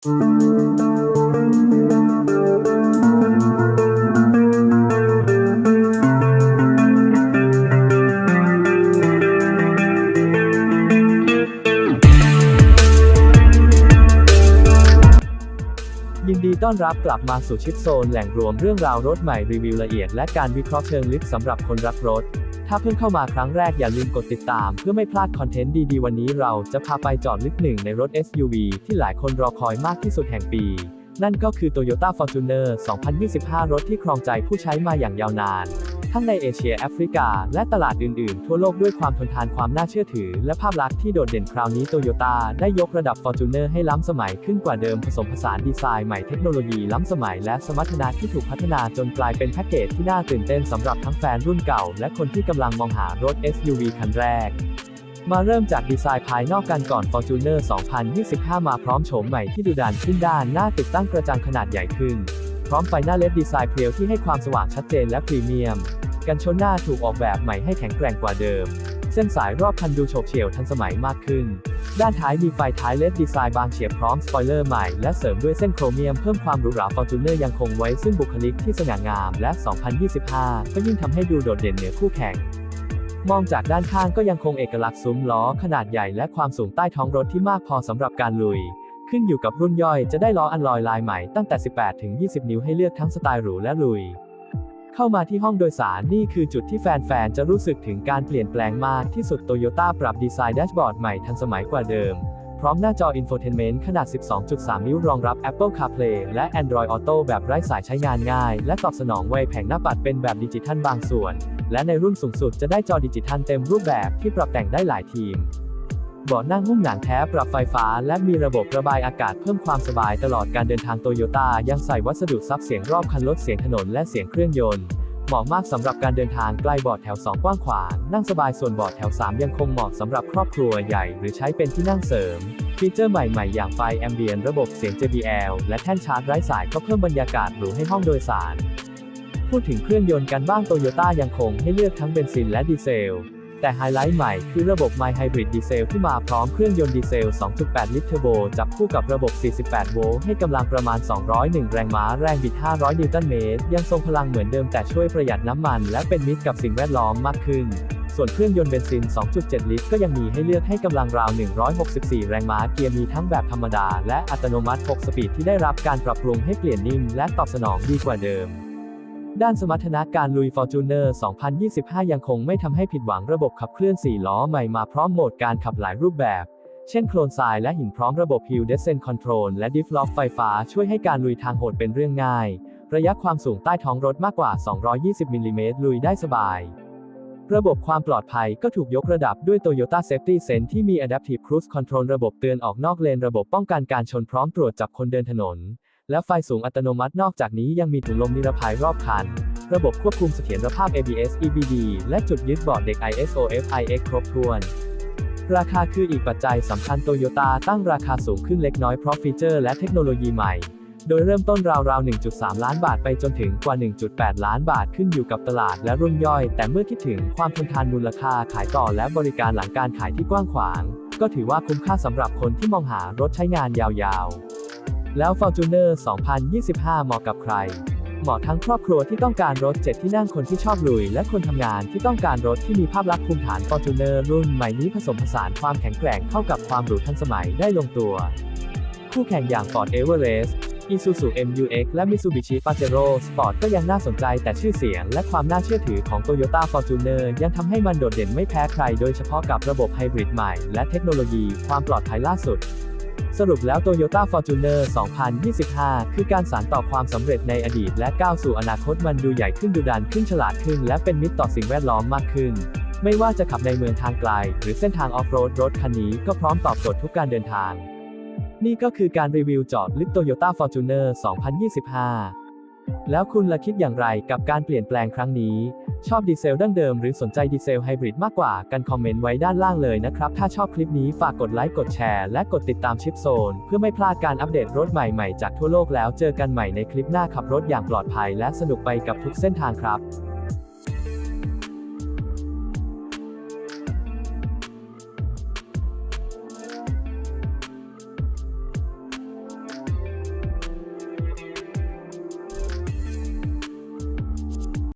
ยินดีต้อนรับกลับมาสู่ชิปโซนแหล่งรวมเรื่องราวรถใหม่รีวิวละเอียดและการวิเคราะห์เชิงลึกสำหรับคนรักรถ ถ้าเพิ่งเข้ามาครั้งแรกอย่าลืมกดติดตาม เพื่อไม่พลาดคอนเทนต์ดีๆ วันนี้เราจะพาไปจอดลึกหนึ่งในรถ SUV ที่หลายคนรอคอยมากที่สุดแห่งปี นั่นก็คือ Toyota Fortuner 2025 รถที่ครองใจผู้ใช้มาอย่างยาวนาน ทั้งในเอเชียแอฟริกา และตลาดอื่นๆ ทั่วโลกด้วยความทนทานความน่าเชื่อถือ และภาพลักษณ์ที่โดดเด่นคราวนี้โตโยต้าได้ยกระดับ Fortuner ให้ล้ำสมัยขึ้นกว่าเดิมผสมผสานดีไซน์ใหม่เทคโนโลยีล้ำสมัย และสมรรถนะที่ถูกพัฒนาจนกลายเป็นแพ็กเกจที่น่าตื่นเต้นสำหรับทั้งแฟนรุ่นเก่า และคนที่กำลังมองหารถ SUV คันแรก มาเริ่มจากดีไซน์ภายนอกกันก่อน Fortuner 2025 มาพร้อมโฉมใหม่ที่ดูดันขึ้นด้านหน้าติดตั้งกระจังขนาดใหญ่ขึ้น พร้อมไฟหน้าเลดดีไซน์เพรียวที่ให้ความสว่างชัดเจนและพรีเมียม กันชนหน้าถูกออกแบบใหม่ให้แข็งแกร่งกว่าเดิม เส้นสายรอบคันดูโฉบเฉี่ยวทันสมัยมากขึ้น ด้านท้ายมีไฟท้ายเลดดีไซน์บางเฉียบพร้อมสปอยเลอร์ใหม่และเสริมด้วยเส้นโครเมียมเพิ่มความหรูหรา Fortuner ยังคงไว้ซึ่งบุคลิกที่สง่างามและ 2025 ก็ยิ่งทำให้ดูโดดเด่นเหนือคู่แข่ง มองจากด้านข้างก็ยังคงเอกลักษณ์ซุ้มล้อขนาดใหญ่และความสูงใต้ท้องรถที่มากพอสำหรับการลุย ขึ้นอยู่กับรุ่นย่อยจะได้ล้ออันลอยลายใหม่ตั้งแต่ 18 ถึง 20 นิ้วให้เลือกทั้งสไตล์หรูและลุย เข้ามาที่ห้องโดยสารนี่คือจุดที่แฟนๆ จะรู้สึกถึงการเปลี่ยนแปลงมากที่สุดโตโยต้าปรับดีไซน์แดชบอร์ดใหม่ทันสมัยกว่าเดิม พร้อมหน้าจออินโฟเทนเมนต์ขนาด 12.3 นิ้วรองรับ Apple CarPlay และ Android Auto แบบไร้สายใช้งานง่าย และตอบสนองไวแผงหน้าปัดเป็นแบบดิจิทัลบางส่วน และในรุ่นสูงสุดจะได้จอดิจิทัลเต็มรูปแบบที่ปรับแต่งได้หลายทีมเบาะนั่งหุ้มหนังแท้ปรับไฟฟ้า และมีระบบระบายอากาศเพิ่มความสบายตลอดการเดินทางโตโยต้ายังใส่วัสดุซับเสียงรอบคันลดเสียงถนนและเสียงเครื่องยนต์ เหมาะมากสำหรับการเดินทางใกล้เบาะแถว 2 กว้างขวางนั่งสบายส่วนเบาะแถว 3 ยังคงเหมาะสำหรับครอบครัวใหญ่ หรือใช้เป็นที่นั่งเสริม ฟีเจอร์ใหม่ๆ อย่างไฟแอมเบียนระบบเสียง JBL และแท่นชาร์จไร้สายก็เพิ่มบรรยากาศหรูให้ห้องโดยสาร พูดถึงเครื่องยนต์กันบ้างโตโยต้ายังคงให้เลือกทั้งเบนซินและดีเซล แต่ไฮไลท์ใหม่คือระบบ My Hybrid Diesel ที่มาพร้อมเครื่องยนต์ดีเซล 2.8 ลิตรเทอร์โบ จับคู่กับระบบ 48 โวลต์ให้กำลังประมาณ 201 แรงม้า แรงบิด 500 นิวตันเมตร ยังทรงพลังเหมือนเดิมแต่ช่วยประหยัดน้ำมัน และเป็นมิตรกับสิ่งแวดล้อมมากขึ้น ส่วนเครื่องยนต์เบนซิน 2.7 ลิตร ก็ยังมีให้เลือกให้กำลังราว 164 แรงม้า เกียร์มีทั้งแบบธรรมดา และอัตโนมัติ 6 สปีดที่ได้รับการปรับปรุงให้เปลี่ยนนิ่มและตอบสนองดีกว่าเดิม ด้านสมรรถนะการลุย Fortuner 2025 ยังคงไม่ทำให้ผิดหวังระบบขับเคลื่อน 4 ล้อใหม่มาพร้อมโหมดการขับหลายรูปแบบ เช่นโคลนทรายและหินพร้อมระบบ Hill Descent Control และ Diff Lock ไฟฟ้าช่วยให้การลุยทางโหดเป็นเรื่องง่าย ระยะความสูงใต้ท้องรถมากกว่า 220มิลลิเมตรลุยได้สบาย ระบบความปลอดภัยก็ถูกยกระดับด้วย Toyota Safety Sense ที่มี Adaptive Cruise Control ระบบเตือนออกนอกเลนระบบป้องกันการชนพร้อมตรวจจับคนเดินถนน และไฟสูงอัตโนมัตินอกจากนี้ยังมีถุงลมนิรภัยรอบคัน ระบบควบคุมเสถียรภาพ ABS EBD และจุดยึดเบาะเด็ก ISO FIX ครบถ้วน ราคาคืออีกปัจจัยสำคัญโตโยต้าตั้งราคาสูงขึ้นเล็กน้อยเพราะฟีเจอร์และเทคโนโลยีใหม่ โดยเริ่มต้นราวๆ 1.3 ล้านบาทไปจนถึงกว่า 1.8 ล้านบาทขึ้นอยู่กับตลาดและรุ่นย่อย แต่เมื่อคิดถึงความทนทานมูลค่าขายต่อและบริการหลังการขายที่กว้างขวาง ก็ถือว่าคุ้มค่าสำหรับคนที่มองหารถใช้งานยาวๆ แล้ว Fortuner 2025 เหมาะกับใคร เหมาะทั้งครอบครัวที่ต้องการรถ 7 ที่นั่งคนที่ชอบลุย และคนทำงานที่ต้องการรถที่มีภาพลักษณ์ภูมิฐาน Fortuner รุ่นใหม่นี้ผสมผสานความแข็งแกร่งเข้ากับความหรูทันสมัยได้ลงตัว คู่แข่งอย่าง Ford Everest Isuzu MUX และ Mitsubishi Pajero Sport ก็ยังน่าสนใจแต่ชื่อเสียงและความน่าเชื่อถือของ Toyota Fortuner ยังทำให้มันโดดเด่นไม่แพ้ใคร โดยเฉพาะกับระบบไฮบริดใหม่และเทคโนโลยีความปลอดภัยล่าสุด สรุปแล้ว Toyota Fortuner 2025 คือการสานต่อความสำเร็จในอดีตและก้าวสู่อนาคตมันดูใหญ่ขึ้นดูดันขึ้นฉลาดขึ้น และเป็นมิตรต่อสิ่งแวดล้อมมากขึ้น ไม่ว่าจะขับในเมืองทางไกล หรือเส้นทางออฟโรดรถคันนี้ก็พร้อมตอบโจทย์ทุกการเดินทาง นี่ก็คือการรีวิวจอดลึก Toyota Fortuner 2025 แล้วคุณละคิดอย่างไรกับการเปลี่ยนแปลงครั้งนี้ ชอบดีเซลดั้งเดิมหรือสนใจดีเซลไฮบริดมากกว่ากันคอมเมนต์ไว้ด้านล่างเลยนะครับ ถ้าชอบคลิปนี้ฝากกดไลค์กดแชร์และกดติดตามชิปโซน เพื่อไม่พลาดการอัปเดตรถใหม่ๆจากทั่วโลกแล้วเจอกันใหม่ในคลิปหน้าขับรถอย่างปลอดภัยและสนุกไปกับทุกเส้นทางครับ